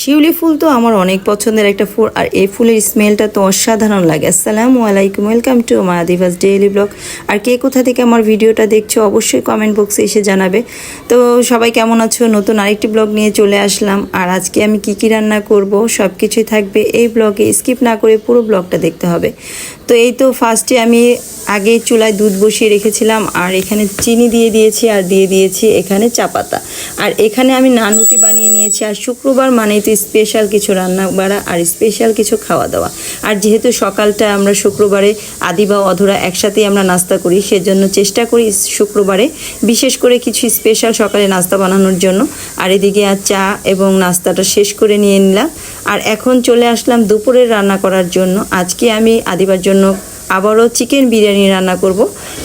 শিউলি ফুল তো আমার অনেক পছন্দের একটা ফুল, আর এই ফুলের স্মেলটা তো অসাধারণ লাগে। আসসালামু আলাইকুম, ওয়েলকাম টু মা আদিবাস ডেইলি ব্লগ। আর কে কোথা থেকে আমার ভিডিওটা দেখছ অবশ্যই কমেন্ট বক্সে এসে জানাবে। তো সবাই কেমন আছো? নতুন আরেকটি ব্লগ নিয়ে চলে আসলাম। আর আজকে আমি কি কি রান্না করব সব কিছুই থাকবে এই ব্লগে, স্কিপ না করে পুরো ব্লগটা দেখতে হবে। তো এই তো ফার্স্টে আমি আগে চুলায় দুধ বসিয়ে রেখেছিলাম, আর এখানে চিনি দিয়ে দিয়েছি, আর দিয়ে দিয়েছি এখানে চা পাতা। আর এখানে আমি নান রুটি বানিয়ে নিয়েছি, আর শুক্রবার মানে তো স্পেশাল কিছু রান্না বাড়া আর স্পেশাল কিছু খাওয়া দাওয়া আর যেহেতু সকালটা আমরা শুক্রবারে আদি বা অধরা একসাথেই আমরা নাস্তা করি, সেজন্য চেষ্টা করি শুক্রবারে বিশেষ করে কিছু স্পেশাল সকালে নাস্তা বানানোর জন্য। আর এদিকে আর চা এবং নাস্তাটা শেষ করে নিয়ে নিলাম। আর এখন চলে আসলাম দুপুরের রান্না করার জন্য। আজকে আমি আদিবার জন্য আবারও চিকেন বিরিয়ানি রান্না করব।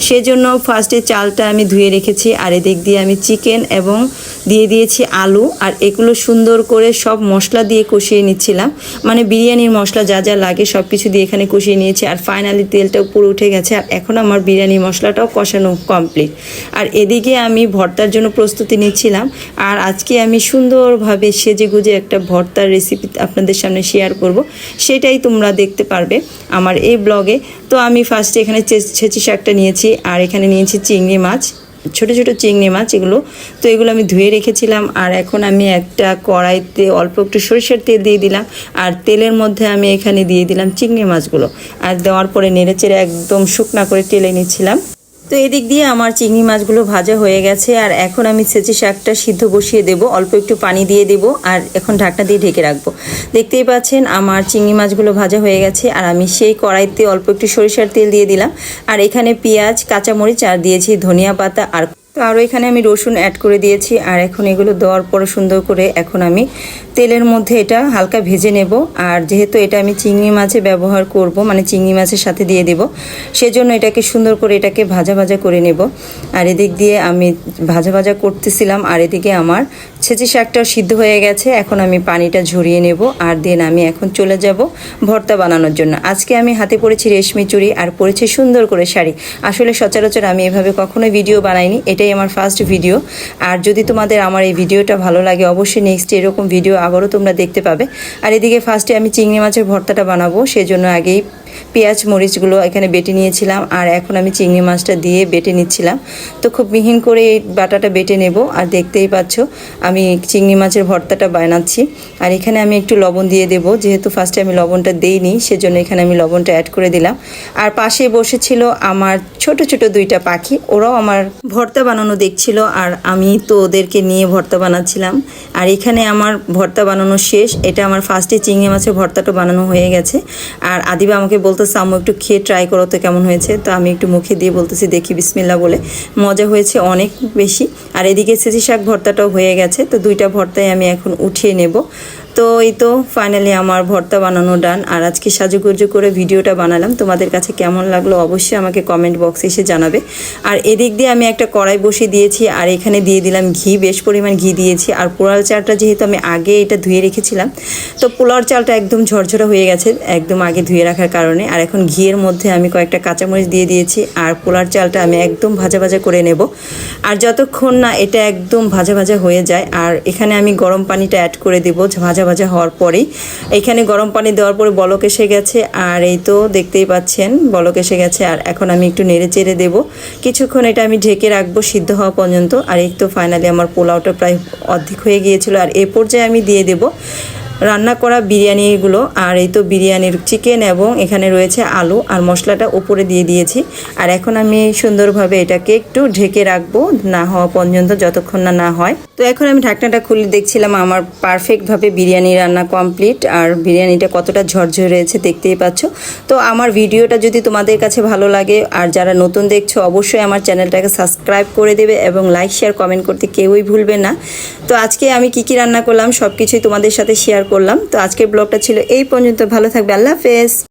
সেজন্য ফার্স্টে চালটা আমি ধুয়ে রেখেছি, আর এদিক দিয়ে আমি চিকেন এবং দিয়ে দিয়েছি আলু, আর এগুলো সুন্দর করে সব মশলা দিয়ে কষিয়ে নিচ্ছিলাম। মানে বিরিয়ানির মশলা যা যা লাগে সব কিছু দিয়ে এখানে কষিয়ে নিয়েছি, আর ফাইনালি তেলটা উপরে উঠে গেছে, আর এখন আমার বিরিয়ানি মশলাটাও কষানো কমপ্লিট আর এদিকে আমি ভর্তার জন্য প্রস্তুতি নিচ্ছিলাম, আর আজকে আমি সুন্দরভাবে সেজে গুজে একটা ভর্তার রেসিপি আপনাদের সামনে শেয়ার করব, সেটাই তোমরা দেখতে পারবে আমার এই ব্লগে তো আমি ফার্স্টে এখানে ছেঁচি শাকটা নিয়েছি, আর এখানে নিয়েছি চিংড়ি মাছ, ছোট ছোট চিংড়ি মাছ এগুলো। তো এগুলো আমি ধুয়ে রেখেছিলাম, আর এখন আমি একটা কড়াইতে অল্প একটু সরিষার তেল দিয়ে দিলাম, আর তেলের মধ্যে আমি এখানে দিয়ে দিলাম চিংড়ি মাছগুলো। আর দেওয়ার পরে নেড়েচেড়ে একদম শুকনা করে টেলে নিচ্ছিলাম। তো এদিক দিয়ে আমার চিংড়ি মাছগুলো ভাজা হয়ে গেছে, আর এখন আমি ছেঁচি শাকটা সিদ্ধ বসিয়ে দেব। অল্প একটু পানি দিয়ে দেব, আর এখন ঢাকনা দিয়ে ঢেকে রাখব। দেখতেই পাচ্ছেন আমার চিংড়ি মাছগুলো ভাজা হয়ে গেছে, আর আমি সেই কড়াইতে অল্প একটু সরিষার তেল দিয়ে দিলাম। আর এখানে পেঁয়াজ, কাঁচামরিচ, আর দিয়েছি ধনিয়া পাতা, আর তো আরও এখানে আমি রসুন অ্যাড করে দিয়েছি, আর এখন এগুলো দেওয়ার পরে সুন্দর করে এখন আমি তেলের মধ্যে এটা হালকা ভেজে নেব। আর যেহেতু এটা আমি চিংড়ি মাছে ব্যবহার করব মানে চিংড়ি মাছের সাথে দিয়ে দেব, সেজন্য এটাকে সুন্দর করে এটাকে ভাজা ভাজা করে নেব। আর এদিক দিয়ে আমি ভাজা ভাজা করতেছিলাম, আর এদিকে আমার ছেঁচি শাকটাও সিদ্ধ হয়ে গেছে, এখন আমি পানিটা ঝরিয়ে নেব আর দেন আমি এখন চলে যাব ভর্তা বানানোর জন্য। আজকে আমি হাতে পরেছি রেশমি চুড়ি আর পরেছি সুন্দর করে শাড়ি। আসলে সচরাচর আমি এভাবে কখনোই ভিডিও বানাইনি, এটাই আমার ফার্স্ট ভিডিও আর যদি তোমাদের আমার এই ভিডিওটা ভালো লাগে, অবশ্যই নেক্সট এরকম ভিডিও আবারও তোমরা দেখতে পাবে। আর এদিকে ফার্স্টে আমি চিংড়ি মাছের ভর্তাটা বানাবো, সেজন্য আগেই পেঁয়াজ, মরিচগুলো এখানে বেটে নিয়েছিলাম আর এখন আমি চিংড়ি মাছটা দিয়ে বেটে নিচ্ছিলাম। তো খুব মিহিন করে এই বাটাটা বেটে নেব আর দেখতেই পাচ্ছ, আমি চিংড়ি মাছের ভর্তাটা বানাচ্ছি। আর এখানে আমি একটু লবণ দিয়ে দেব, যেহেতু ফার্স্টে আমি লবণটা দেইনি, সেজন্য এখানে আমি লবণটা অ্যাড করে দিলাম। আর পাশে বসেছিল আমার ছোট ছোট দুইটা পাখি, ওরাও আমার ভর্তা বানানো দেখছিল আর আমি তো ওদেরকে নিয়ে ভর্তা বানাচ্ছিলাম। আর এখানে আমার ভর্তা বানানো শেষ, এটা আমার ফার্স্টে চিংড়ি মাছের ভর্তাটা বানানো হয়ে গেছে। আর আদিবা আমাকে আম্মু একটু খেয়ে ট্রাই করো তো কেমন হয়েছে? তো আমি একটু মুখে দিয়ে বলতেছি, দেখি বিসমিল্লা বলে। মজা হয়েছে অনেক বেশি। আর এদিকে সেজি শাক ভর্তাটাও হয়ে গেছে। তো দুইটা ভর্তাই আমি এখন উঠিয়ে নেব। তো এই তো ফাইনালি আমার ভর্তা বানানো ডান আর আজকে সাজুগুজু করে ভিডিওটা বানালাম। তোমাদের কাছে কেমন লাগল অবশ্যই আমাকে কমেন্ট বক্সে এসে জানাবে। আর এদিক দিয়ে আমি একটা কড়াই বসিয়ে দিয়েছি, আর এখানে দিয়ে দিলাম ঘি, বেশ পরিমাণ ঘি দিয়েছি। আর পোলার চালটা যেহেতু আমি আগে এটা ধুয়ে রেখেছিলাম, তো পোলার চালটা একদম ঝরঝরা হয়ে গেছে, একদম আগে ধুয়ে রাখার কারণে। আর এখন ঘিয়ের মধ্যে আমি কয়েকটা কাঁচামরিচ দিয়ে দিয়েছি, আর পোলার চালটা আমি একদম ভাজা ভাজা করে নেব। আর যতক্ষণ না এটা একদম ভাজা ভাজা হয়ে যায়, আর এখানে আমি গরম পানিটা অ্যাড করে দেবো ভাজা ভাজা হওয়ার পরেই। এখানে গরম পানি দেওয়ার পরে বলক এসে গেছে, আর এই তো দেখতেই পাচ্ছেন, বলক এসে গেছে, আর এখন আমি একটু নেড়ে চেড়ে দেবো। কিছুক্ষণ এটা আমি ঢেকে রাখব সিদ্ধ হওয়া পর্যন্ত, আর এই তো ফাইনালি আমার পোলাওটা প্রায় অর্ধেক হয়ে গিয়েছিল, আর এ পর্যায়ে আমি দিয়ে দেবো রান্না করা বিরিয়ানিগুলো আর এই তো বিরিয়ানির চিকেন এবং এখানে রয়েছে আলু আর মশলাটা উপরে দিয়ে দিয়েছি। আর এখন আমি সুন্দরভাবে এটাকে একটু ঢেকে রাখব না হওয়া পর্যন্ত যতক্ষণ না না হয়। তো এখন আমি ঢাকনাটা খুলে দেখছিলাম আমার পারফেক্টভাবে বিরিয়ানি রান্না কমপ্লিট আর বিরিয়ানিটা কতটা ঝরঝরে রয়েছে দেখতেই পাচ্ছ। তো আমার ভিডিওটা যদি তোমাদের কাছে ভালো লাগে আর যারা নতুন দেখছ অবশ্যই আমার চ্যানেলটাকে সাবস্ক্রাইব করে দেবে এবং লাইক শেয়ার কমেন্ট করতে কেউই ভুলবে না। তো আজকে আমি কি কি রান্না করলাম সব কিছুই তোমাদের সাথে শেয়ার করলাম। তো আজকের ব্লগটা ছিল এই পর্যন্ত। ভালো থাকবে। আল্লাহ হাফেজ।